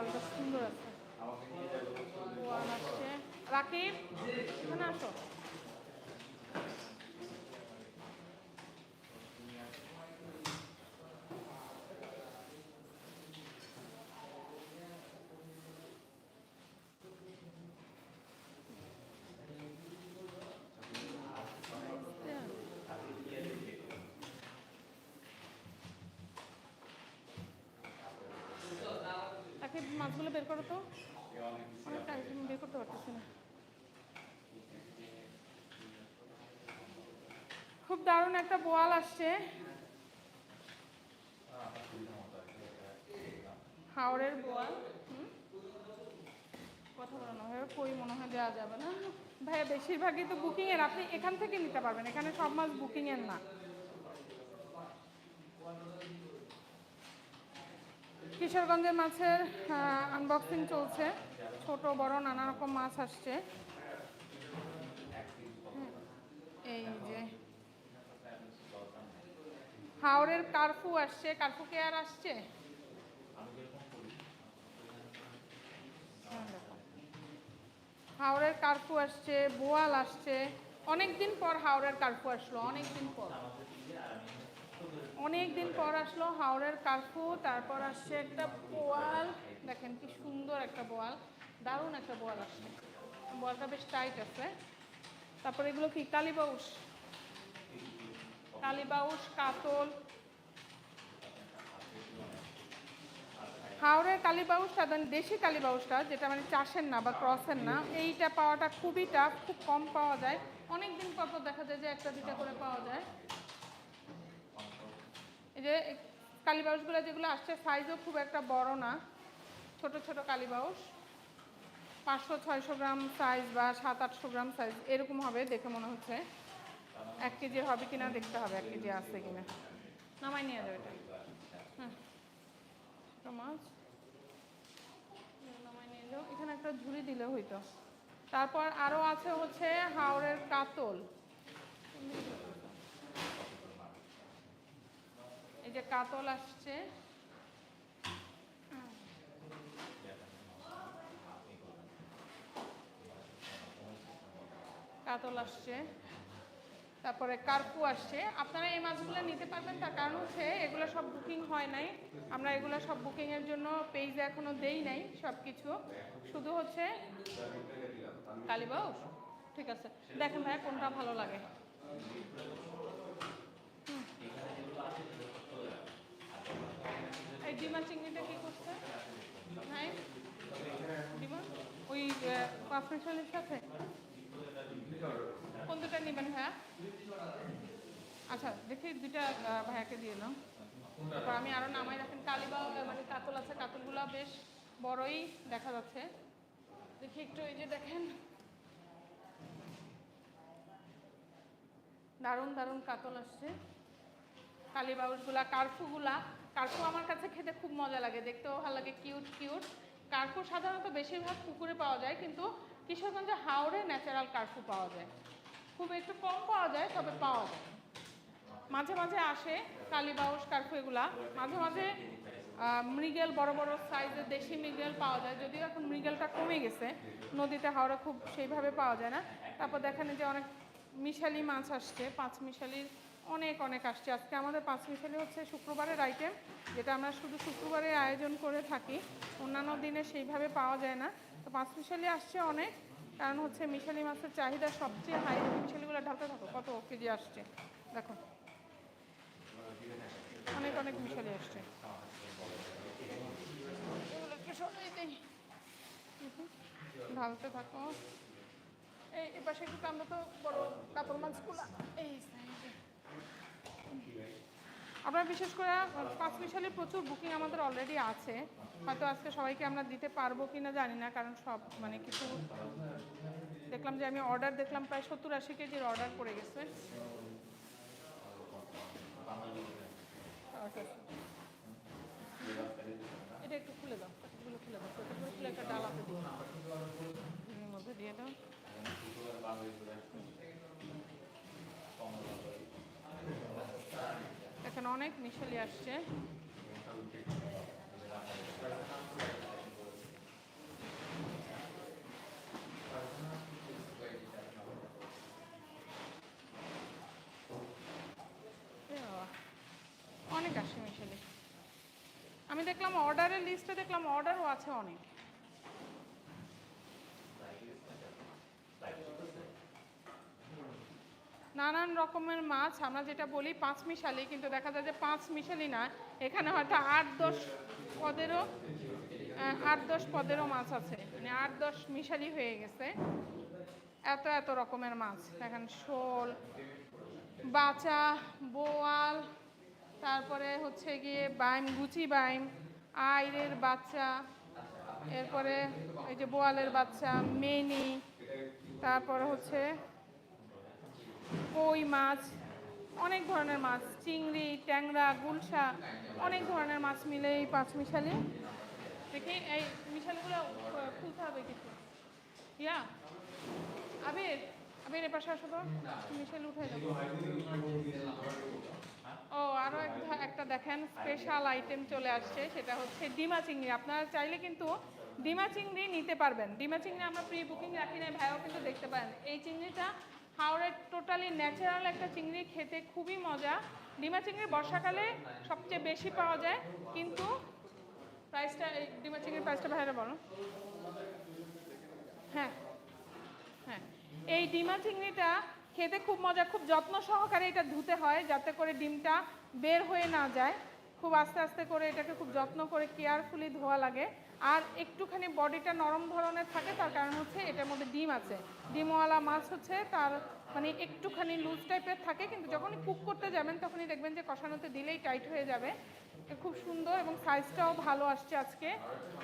বোয়ালটা সুন্দর আছে। বোয়াল আসছে। রাকিব এখানে আসো। রাকিব মাছগুলো বের করো তো। অনেক টাইম বের করতে পারতেছি না। খুব দারুণ একটা বোয়াল আসছে। হাওড়ের বোয়াল? কথা বলানো হয় কই মনে হয় দেওয়া যাবে না। ভাইয়া, বেশিরভাগই তো বুকিং এর আপনি এখান থেকে নিতে পারবেন। এখানে সব মাছ বুকিং এর না। কিশোরগঞ্জের মাছের আনবক্সিং চলছে। ছোট, বড়, নানা রকম মাছ আসছে। এই যে। হাওড়ের কার্ফু আসছে। কার্ফু কে আর আসছে? হাওড়ের কার্ফু আসছে, বোয়াল আসছে। অনেক দিন পর হাওড়ের কার্ফু আসলো অনেক দিন পর। অনেক দিন পর আসলো হাওড়ের কার্ফু, তারপর আসছে একটা বোয়াল। দেখেন কি সুন্দর একটা বোয়াল, দারুণ একটা বোয়াল আসছে। বোয়ালটা বেশ টাইট আছে। তারপর এগুলো কি? কালীবাউস কালীবাউস কাতল। হাওড়ের কালীবাউস সাধারণ দেশি কালীবাউসটা যেটা মানে চাষের না বা ক্রসের না, এইটা পাওয়াটা খুবই টাফ খুব কম পাওয়া যায়। অনেক দিন পর পর দেখা যায় যে একটা দুটা করে পাওয়া যায়। যে কালীবাউসগুলো যেগুলো আসছে সাইজও খুব একটা বড় না। ছোট ছোট কালীবাউস। পাঁচশো, ছয়শো গ্রাম সাইজ বা সাত, আটশো গ্রাম সাইজ এরকম হবে দেখে মনে হচ্ছে। এক কেজি হবে কিনা দেখতে হবে, এক কেজি আছে কিনা। নামাই নিয়ে যাবে এটা। হ্যাঁ। মাছ। নামাই নিয়ে এখানে একটা ঝুড়ি দিলে হইতো তারপর আরও আছে হচ্ছে হাওড়ের কাতল। এই যে কাতল আসছে। কাতল আসছে। তারপরে কার্পু আসছে। আপনারা এই মাছগুলো নিতে পারবেন, তার কারণ হচ্ছে এগুলো সব বুকিং হয় নাই। আমরা এগুলো সব বুকিংয়ের জন্য পেজে এখনও দেই নাই সব কিছু শুধু হচ্ছে কালীবাউস। ঠিক আছে। দেখেন ভাইয়া কোনটা ভালো লাগে। এই ডিমা চিংড়িটা কি করছে? হ্যাঁ ডিমা? ওই পাঁচমিশালের সাথে? কোন দুটা নেবেন ভাইয়া? আচ্ছা দেখি দুইটা ভাইয়াকে দিয়ে নাও। তারপর আমি আরও নামাই রাখেন। কালিবা মানে কাতল আছে, কাতলগুলো বেশ বড়ই দেখা যাচ্ছে। দেখি একটু এই যে দেখেন। দারুণ দারুণ কাতল আসছে। কালীবাউসগুলা কার্ফুগুলা। কার্ফু আমার কাছে খেতে খুব মজা লাগে, দেখতেও ভালো লাগে, কিউট কিউট। কার্ফু সাধারণত বেশিরভাগ পুকুরে পাওয়া যায়, কিন্তু কিশোরগঞ্জে হাওড়ে ন্যাচারাল কার্ফু পাওয়া যায়। খুব একটু কম পাওয়া যায়, তবে পাওয়া যায়। মাঝে মাঝে আসে কালীবাউস কার্ফু এগুলা। মাঝে মাঝে মৃগেল, বড় বড় সাইজের দেশি মৃগেল পাওয়া যায়। যদিও এখন মৃগেলটা কমে গেছে, নদীতে হাওড়া খুব সেইভাবে পাওয়া যায় না। তারপর দেখেন যে অনেক মিশালি মাছ আসছে, পাঁচ মিশালির অনেক অনেক আসছে। আজকে আমাদের পাঁচ মিশালি হচ্ছে শুক্রবারের আইটেম যেটা আমরা শুধু শুক্রবারে আয়োজন করে থাকি। অন্যান্য দিনে সেইভাবে পাওয়া যায় না। তো পাঁচ মিশালি আসছে অনেক, কারণ হচ্ছে মিশালি মাছের চাহিদা সবচেয়ে হাই মিশালিগুলো ঢালতে থাকো, কত কেজি আসছে? দেখো। অনেক অনেক মিশালি আসছে। ঢালতে থাকো। এই এ পাশে একটু আমরা তো বড় কাপড় মাছগুলো। এই আপনার বিশেষ করে পাঁচ মিশালে প্রচুর বুকিং আমাদের অলরেডি আছে হয়তো আজকে সবাইকে আমরা দিতে পারব কি না জানি না কারণ সব মানে কিছু দেখলাম যে আমি অর্ডার দেখলাম প্রায় সত্তর আশি কেজির অর্ডার পড়ে গেছে আচ্ছা। অনেক মিশালি আসছে। অনেক আসছে মিশালি। আমি দেখলাম অর্ডারের লিস্টে দেখলাম অর্ডারও আছে অনেক। নানান রকমের মাছ, আমরা যেটা বলি পাঁচ মিশালি, কিন্তু দেখা যায় যে পাঁচ মিশালি না, এখানে হয়তো আট দশ পদেরও আট দশ পদেরও মাছ আছে। মানে আট দশ মিশালি হয়ে গেছে। এত এত রকমের মাছ। দেখেন শোল বাচা বোয়াল, তারপরে হচ্ছে গিয়ে বাইম, গুচি বাইম, আইরের বাচ্চা, এরপরে এই যে বোয়ালের বাচ্চা, মেনি, তারপরে হচ্ছে কই মাছ, অনেক ধরনের মাছ, চিংড়ি, ট্যাংরা, গুলশা, অনেক ধরনের মাছ মিলে এই পাঁচ মিশালি। দেখি, এই মিশালিগুলো খুলতে হবে কিছু। ইয়া, আবির আবির এপাশে আসো তো, মিশালি উঠে যাব ও আরও একটা একটা দেখেন স্পেশাল আইটেম চলে আসছে, সেটা হচ্ছে ডিমা চিংড়ি। আপনারা চাইলে কিন্তু ডিমা চিংড়ি নিতে পারবেন। ডিমা চিংড়ি আমরা প্রি বুকিং রাখি না ভাইও কিন্তু দেখতে পারেন। এই চিংড়িটা হাওড়ের টোটালি ন্যাচারাল একটা চিংড়ি খেতে খুবই মজা। ডিমা চিংড়ি বর্ষাকালে সবচেয়ে বেশি পাওয়া যায়, কিন্তু প্রাইসটা এই ডিমা চিংড়ির প্রাইসটা ভাইরা বলো। হ্যাঁ হ্যাঁ। এই ডিমা চিংড়িটা খেতে খুব মজা, খুব যত্ন সহকারে এটা ধুতে হয়, যাতে করে ডিমটা বের হয়ে না যায়। খুব আস্তে আস্তে করে এটাকে খুব যত্ন করে কেয়ারফুলি ধোয়া লাগে। আর একটুখানি বডিটা নরম ধরনের থাকে, তার কারণ হচ্ছে এটার মধ্যে ডিম আছে। ডিমওয়ালা মাছ হচ্ছে তার মানে একটুখানি লুজ টাইপের থাকে, কিন্তু যখনই কুক করতে যাবেন তখনই দেখবেন যে কষানোতে দিলেই টাইট হয়ে যাবে। খুব সুন্দর এবং সাইজটাও ভালো আসছে আজকে।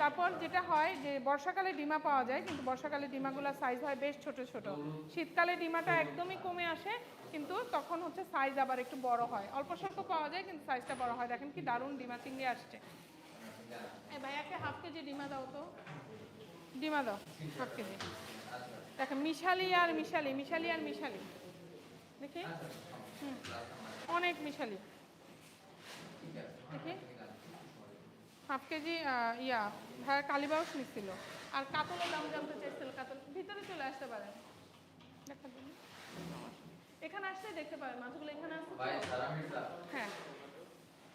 তারপর যেটা হয় যে, বর্ষাকালে ডিমা পাওয়া যায়, কিন্তু বর্ষাকালে ডিমাগুলোর সাইজ হয় বেশ ছোট ছোট। শীতকালে ডিমাটা একদমই কমে আসে, কিন্তু তখন হচ্ছে সাইজ আবার একটু বড় হয়। অল্প স্বল্প পাওয়া যায়, কিন্তু সাইজটা বড় হয়। দেখেন কি দারুণ ডিমা চিংড়ি আসছে। ভাইয়াকে হাফ কেজি ডিমা দাও তো। ডিমা দাও হাফ কেজি। দেখেন, মিশালি আর মিশালি মিশালি আর মিশালি। দেখি? অনেক মিশালি। দেখি। হাফ কেজি ইয়া ভাইয়া কালীবাউস নিচ্ছিল। আর কাতলের দাম জানতে চাইছিল কাতল ভিতরে চলে আসতে পারেন দেখা দিন এখানে আসতে দেখতে পারেন মাছগুলো এখানে আসতে হ্যাঁ।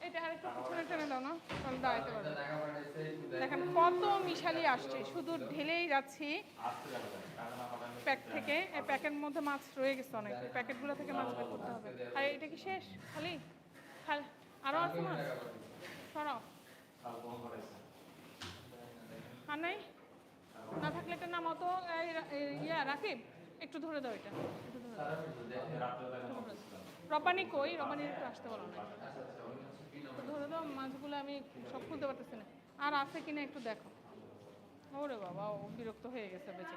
এটা আরেকটু পিছনে টেনে দাও না তাহলে দাঁড়াইতে পারবে। দেখেন। কত মিশালি আসছে শুধু ঢেলেই যাচ্ছি। প্যাক থেকে এই প্যাকের মধ্যে মাছ রয়ে গেছে অনেক প্যাকেটগুলো থেকে মাছ বের করতে হবে। আর এটা কি শেষ? খালি? খালি। আরও আছে মাছ সরাও। আর নাই? না থাকলে একটা নামাও তো ইয়া, রাকিব, একটু ধরে দাও এটা। একটু ধরে দাও। রব্বানি কই? রব্বানি একটু আসতে বলো না ধরে দাও, মাছগুলো আমি সব খুলতে পারতেছি না। আর আছে কিনা একটু দেখো। ওরে বাবা, ও বিরক্ত হয়ে গেছে বেঁচে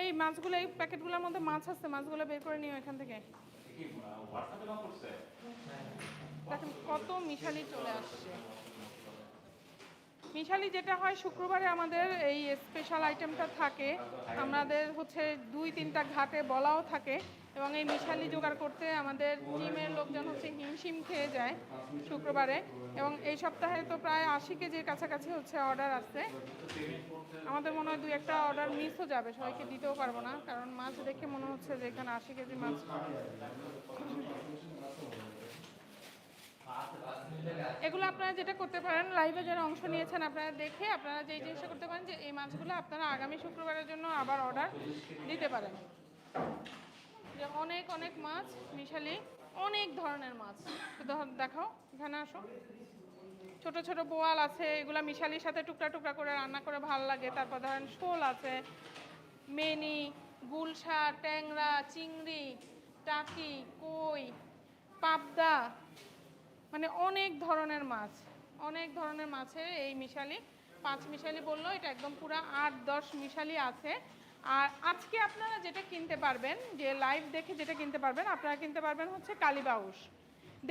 এই মাছগুলো এই প্যাকেটগুলোর মধ্যে মাছ আছে মাছগুলো বের করে নিও এখান থেকে। দেখেন কত মিশালি চলে আসছে। মিশালি যেটা হয়, শুক্রবারে আমাদের এই স্পেশাল আইটেমটা থাকে। আমাদের হচ্ছে দুই তিনটা ঘাটে বলাও থাকে এবং এই মিশালি জোগাড় করতে আমাদের টিমের লোকজন হচ্ছে হিমশিম খেয়ে যায় শুক্রবারে এবং এই সপ্তাহে তো প্রায় আশি কেজির কাছাকাছি হচ্ছে অর্ডার আসছে। আমাদের মনে হয় দুই একটা অর্ডার মিসও যাবে, সবাইকে দিতেও পারব না, কারণ মাছ দেখে মনে হচ্ছে যে এখানে আশি কেজি মাছ। এগুলো আপনারা যেটা করতে পারেন লাইভে যারা অংশ নিয়েছেন আপনারা দেখে আপনারা যেই জিনিসটা করতে পারেন যে এই মাছগুলো আপনারা আগামী শুক্রবারের জন্য আবার অর্ডার দিতে পারেন। যে অনেক অনেক মাছ, মিশালি অনেক ধরনের মাছ। দেখাও, এখানে আসো। ছোট ছোট বোয়াল আছে, এগুলো মিশালির সাথে টুকরা টুকরা করে রান্না করে ভালো লাগে। তারপর ধরেন শোল আছে, মেনি গুলশা ট্যাংরা, চিংড়ি, টাকি, কই, পাবদা মানে অনেক ধরনের মাছ, অনেক ধরনের মাছের এই মিশালি, পাঁচ মিশালি বলল, এটা একদম পুরো আট দশ মিশালি আছে। আর আজকে আপনারা যেটা কিনতে পারবেন, যে লাইভ দেখে যেটা কিনতে পারবেন, আপনারা কিনতে পারবেন হচ্ছে কালীবাউস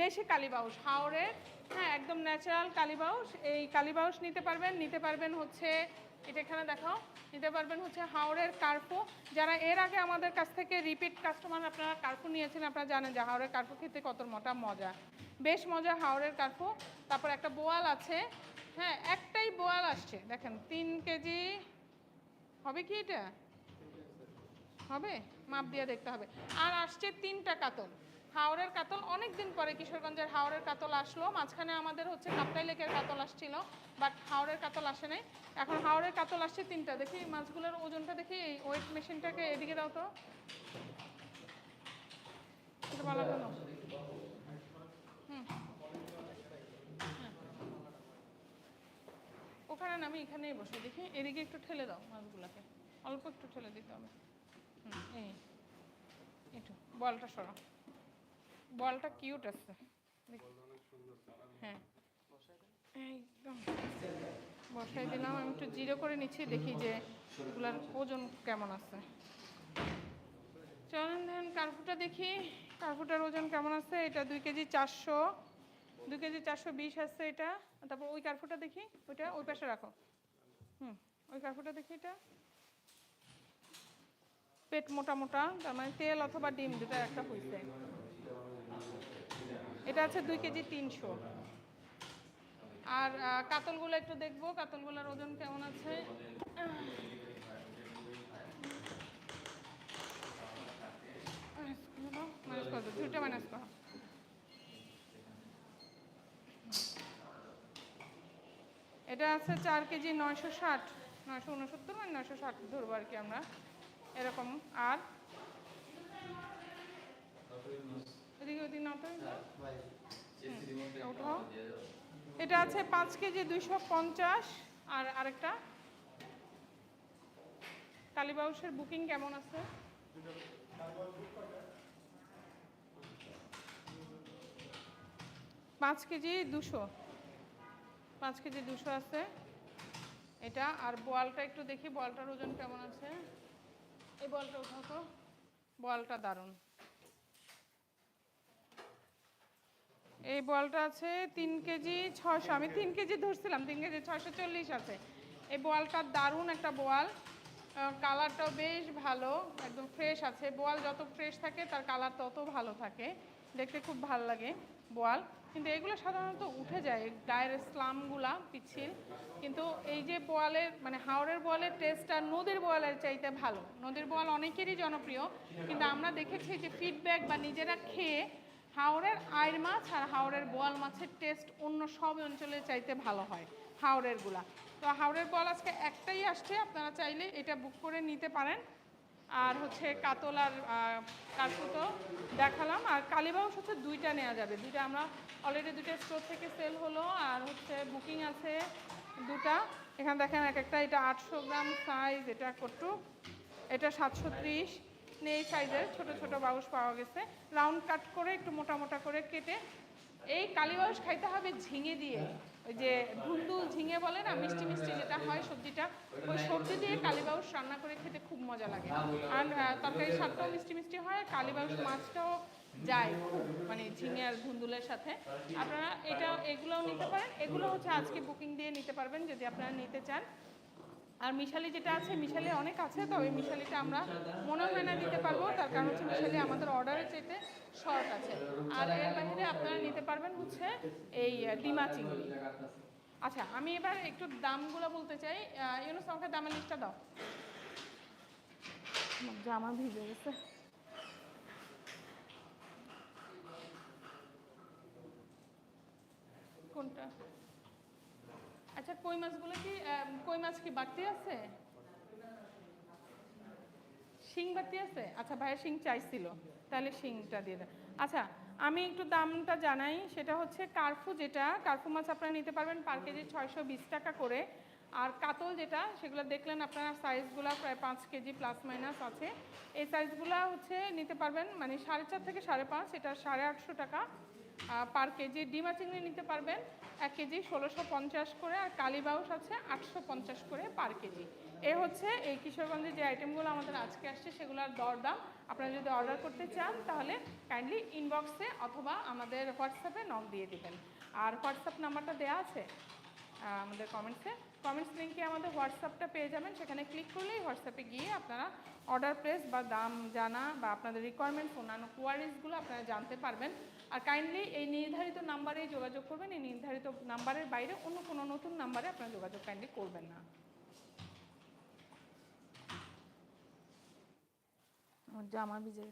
দেশি কালীবাউস হাওড়ের হ্যাঁ একদম ন্যাচারাল কালীবাউস এই কালীবাউস নিতে পারবেন নিতে পারবেন হচ্ছে এটা এখানে দেখাও। নিতে পারবেন হচ্ছে হাওড়ের কার্পো। যারা এর আগে আমাদের কাছ থেকে রিপিট কাস্টমার আপনারা কার্পো নিয়েছেন, আপনারা জানেন যে হাওড়ের কার্পো খেতে কত মোটা মজা। বেশ মজা হাওড়ের কার্পো। তারপর একটা বোয়াল আছে। হ্যাঁ একটাই বোয়াল আসছে। দেখেন, তিন কেজি হবে কি এটা? হবে? মাপ দিয়ে দেখতে হবে। আর আসছে তিনটা কাতল। হাওড়ের কাতল অনেক দিন পরে কিশোরগঞ্জের হাওড়ের কাতল আসলো। মাঝখানে আমাদের হচ্ছে কাপ্তাই লেকের কাতল আসছিল বাট হাওড়ের কাতল আসে নাই। এখন হাওড়ের কাতল আসছে তিনটা। দেখি মাছগুলোর ওজনটা দেখি, এই ওয়েট মেশিনটাকে এদিকে দাও তো। হ্যাঁ। ওখানে আমি এখানেই বসে। দেখি এদিকে একটু ঠেলে দাও মাছগুলোকে। অল্প একটু ঠেলে দিতে হবে। হুম, এই। একটু বলটা সরা বলটা কিউট আছে। হ্যাঁ। একদম। বসাই দিলাম, আমি একটু জিরো করে নিচ্ছি, দেখি যে এগুলার ওজন কেমন আছে। চলেন দেন কার্পুটা দেখি কার্পুটার ওজন কেমন আছে, এটা দুই কেজি চারশো, দুই কেজি চারশো বিশ আছে এটা। তারপর ওই কার্পুটা দেখি, ওইটা ওই পাশে রাখো। হুম, ওই কার্পুটা দেখি এটা। পেট মোটা মোটা, তার মানে তেল অথবা ডিম দুটো একটা হইছে। এটা আছে দুই কেজি তিনশো। আর কাতলগুলো একটু দেখব, কাতলগুলোর ওজন কেমন আছে? এটা আছে চার কেজি নয়শো ষাট। নয়শো উনসত্তর মানে নয়শো ষাট ধরবো আর কি আমরা। এরকম। আর? এদিকে ওদিকে নাও তো ওঠাও। এটা আছে পাঁচ কেজি দুইশো পঞ্চাশ আর আরেকটা। কালীবাউসের বুকিং কেমন আছে? পাঁচ কেজি দুশো। পাঁচ কেজি দুশো আছে। এটা আর বলটা একটু দেখি বলটার ওজন কেমন আছে? এই বলটা উঠাও তো। বলটা দারুণ। এই বলটা আছে তিন কেজি ছশো আমি তিন কেজি ধরছিলাম, তিন কেজি ছশো চল্লিশ আছে। এই বলটা দারুণ একটা বোয়াল। কালারটাও বেশ ভালো, একদম ফ্রেশ আছে। বোয়াল যত ফ্রেশ থাকে, তার কালার তত ভালো থাকে। দেখতে খুব ভালো লাগে বোয়াল। কিন্তু এগুলো সাধারণত উঠে যায় গায়ের স্লামগুলা পিচ্ছিল। কিন্তু এই যে বোয়ালের মানে হাওড়ের বোয়ালের টেস্টটা নদীর বোয়ালের চাইতে ভালো। নদীর বোয়াল অনেকেরই জনপ্রিয়। কিন্তু আমরা দেখেছি যে ফিডব্যাক বা নিজেরা খেয়ে হাওড়ের আয়ের মাছ আর হাওড়ের বোয়াল মাছের টেস্ট অন্য সব অঞ্চলের চাইতে ভালো হয় হাওড়েরগুলা। তো হাওড়ের বোয়াল আজকে একটাই আসছে, আপনারা চাইলে এটা বুক করে নিতে পারেন। আর হচ্ছে কাতল আর কাকুতো দেখালাম। আর কালীবাউস হচ্ছে দুইটা নেওয়া যাবে। দুইটা আমরা অলরেডি দুইটা স্টোর থেকে সেল হলো, আর হচ্ছে বুকিং আছে দুটা। এখানে দেখেন এক একটা, এটা আটশো গ্রাম সাইজ এটা কটু এটা সাতশো ত্রিশ। এই সাইজের, ছোট ছোট বাউস পাওয়া গেছে। রাউন্ড কাট করে একটু মোটা মোটা করে কেটে এই কালী বাউস খাইতে হবে ঝিঙে দিয়ে। ওই যে ধুন্দুল ঝিঙে বলে না, মিষ্টি মিষ্টি যেটা হয় সবজিটা, ওই সবজি দিয়ে কালী বাউস রান্না করে খেতে খুব মজা লাগে। আর তরকারি স্বাদটাও মিষ্টি মিষ্টি হয় কালী বাউস মাছটাও যায় খুব মানে ঝিঙে আর ধুন্দুলের সাথে। আপনারা এটা, এগুলোও নিতে পারেন। এগুলো হচ্ছে আজকে বুকিং দিয়ে নিতে পারবেন, যদি আপনারা নিতে চান। আর মিশালি যেটা আছে মিশালি অনেক আছে তো ওই মিশালিটা আমরা মনে হয় না দিতে পারব। তার কারণ হচ্ছে মিশালি আমাদের অর্ডারের চাইতে শর্ট আছে। আর এর বাইরে আপনারা নিতে পারবেন হচ্ছে এই ডিমা চিংড়ি। আচ্ছা আমি এবার একটু দামগুলো বলতে চাই। ইউনুস, আমাকে দামের লিস্টটা দাও। জামা ভিজে গেছে। কোনটা? আচ্ছা কই মাছগুলো কি কই মাছ কি বাড়তি আছে? শিং বাড়তি আছে? আচ্ছা ভাইয়ের শিং চাইছিল, তাহলে শিংটা দিয়ে দেন। আচ্ছা আমি একটু দামটা জানাই, সেটা হচ্ছে কার্ফু যেটা, কার্ফু মাছ আপনারা নিতে পারবেন পার কেজি ছয়শো বিশ টাকা করে। আর কাতল যেটা, সেগুলো দেখলেন আপনারা সাইজগুলো প্রায় পাঁচ কেজি প্লাস মাইনাস আছে। এই সাইজগুলো হচ্ছে নিতে পারবেন মানে সাড়ে চার থেকে সাড়ে পাঁচ, এটা সাড়ে আটশো টাকা। পার কেজি ডিমা চিংড়ি নিতে পারবেন। এক কেজি ষোলোশো পঞ্চাশ করে, আর কালীবাউস আছে আটশো পঞ্চাশ করে পার কেজি। এ হচ্ছে এই কিশোরগঞ্জের যে আইটেমগুলো আমাদের আজকে আসছে, সেগুলোর দরদাম। আপনারা যদি অর্ডার করতে চান, তাহলে কাইন্ডলি ইনবক্সে অথবা আমাদের হোয়াটসঅ্যাপে নক দিয়ে দিবেন। আর হোয়াটসঅ্যাপ নাম্বারটা দেওয়া আছে? আমাদের কমেন্টসে কমেন্টস লিঙ্কে আমাদের হোয়াটসঅ্যাপটা পেয়ে যাবেন। সেখানে ক্লিক করলেই হোয়াটসঅ্যাপে গিয়ে আপনারা অর্ডার প্লেস বা দাম জানা বা আপনাদের রিকোয়ারমেন্টস অন্যান্য কোয়ারিজগুলো আপনারা জানতে পারবেন। আর কাইন্ডলি এই নির্ধারিত নাম্বারেই যোগাযোগ করবেন। এই নির্ধারিত নাম্বারের বাইরে অন্য কোনো নতুন নাম্বারে আপনারা যোগাযোগ কাইন্ডলি করবেন না। জামা গেছে।